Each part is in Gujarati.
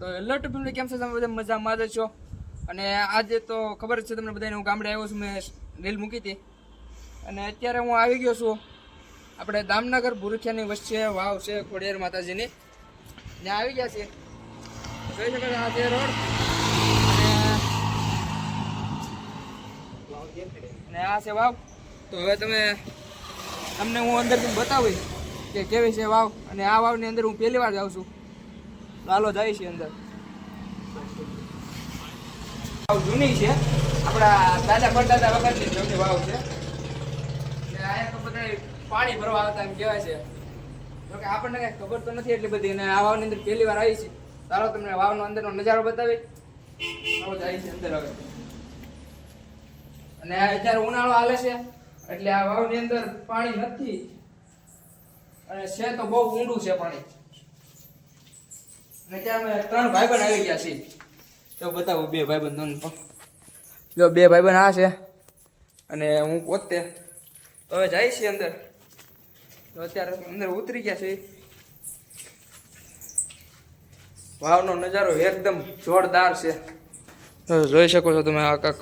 તો લટ ફેમિલી કેમ છે? તમે બધા મજામાં જ છો? અને આજે તો ખબર જ છે તમને બધાને, હું ગામડે આવ્યો છું, મેં રીલ મૂકી હતી અને અત્યારે હું આવી ગયો છું. આપણે દામનગર ભુરખિયાની વચ્ચે, વાવ છે, ખોડિયાર માતાજીની. ત્યાં આવી ગયા છે જોઈ શકો આ છે રોડ. અને આ છે વાવ. તો હવે તમે, તમને હું અંદરથી બતાવીશ કે કેવી છે વાવ. અને આ વાવની અંદર હું પહેલી વાર જાઉં છું. ચાલો જાય છે અંદર. જૂની છે. આપણા દાદા પરદાદા વખતની જૂની વાવ છે. અહીંયા તો બધા પાણી ભરવા આવતા એમ કહેવાય છે. જોકે આપણને કઈ ખબર તો નથી એટલી બધી. અને આ વાવની અંદર પહેલી વાર આવી છે. ચાલો, તમને વાવનો અંદરનો નજારો બતાવી. આવો જાય છે અંદર હવે. અને અત્યારે ઉનાળો હાલે છે. એટલે આ વાવની અંદર પાણી નથી. અને છે તો બહુ ઊંડું છે પાણી. ત્રણ ભાઈબંધ આવી ગયા છીએ. તો બતાવું, બે તમને પણ જો, બે ભાઈબંધ આ છે, અને હું પોતે. હવે જાય છે અંદર. તો અત્યારે અંદર ઉતરી ગયા છે વાવનો નજારો એકદમ જોરદાર છે. જોઈ શકો છો તમે આ કાંક,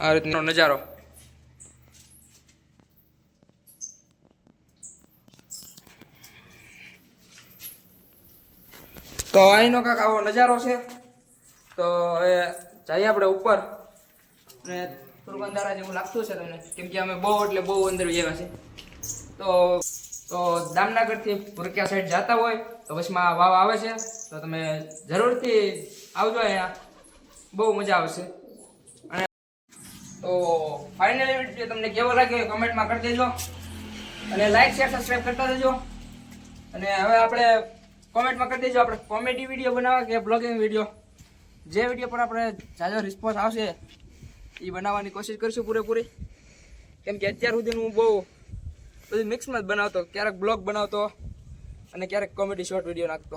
આ રીતનો નજારો. તો અહીંનો કાંક આવો નજારો છે. તો હવે જઈએ આપણે ઉપર. અને થોડુંક જેવું લાગતું છે તમને. કેમ કે અમે બહુ એટલે બહુ અંદર ગયા છે. તો તો દામનગરથી પુરકિયા સાઈડ જતા હોય તો વચમાં વાવ આવે છે. તો તમે જરૂરથી આવજો અહીંયા. બહુ મજા આવશે. અને તો ફાઇનલી વીડિયો તમને કેવો લાગ્યો કમેન્ટમાં કરી દેજો. અને લાઈક શેર સબસ્ક્રાઈબ કરતા જજો અને હવે આપણે કોમેન્ટમાં કરી દેજો આપણે કોમેડી વીડિયો બનાવવા કે બ્લોગિંગ વીડિયો? જે વીડિયો પર આપણે જાજો રિસ્પોન્સ આવશે એ બનાવવાની કોશિશ કરીશું પૂરેપૂરી. કેમ કે અત્યાર સુધી હું બહુ બધું મિક્સમાં જ બનાવતો, ક્યારેક બ્લોગ બનાવતો અને ક્યારેક કોમેડી શોર્ટ વીડિયો નાખતો.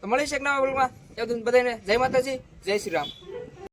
તો મળીશ એક નવા બ્લોગમાં ત્યાં બધાને જય માતાજી, જય શ્રી રામ.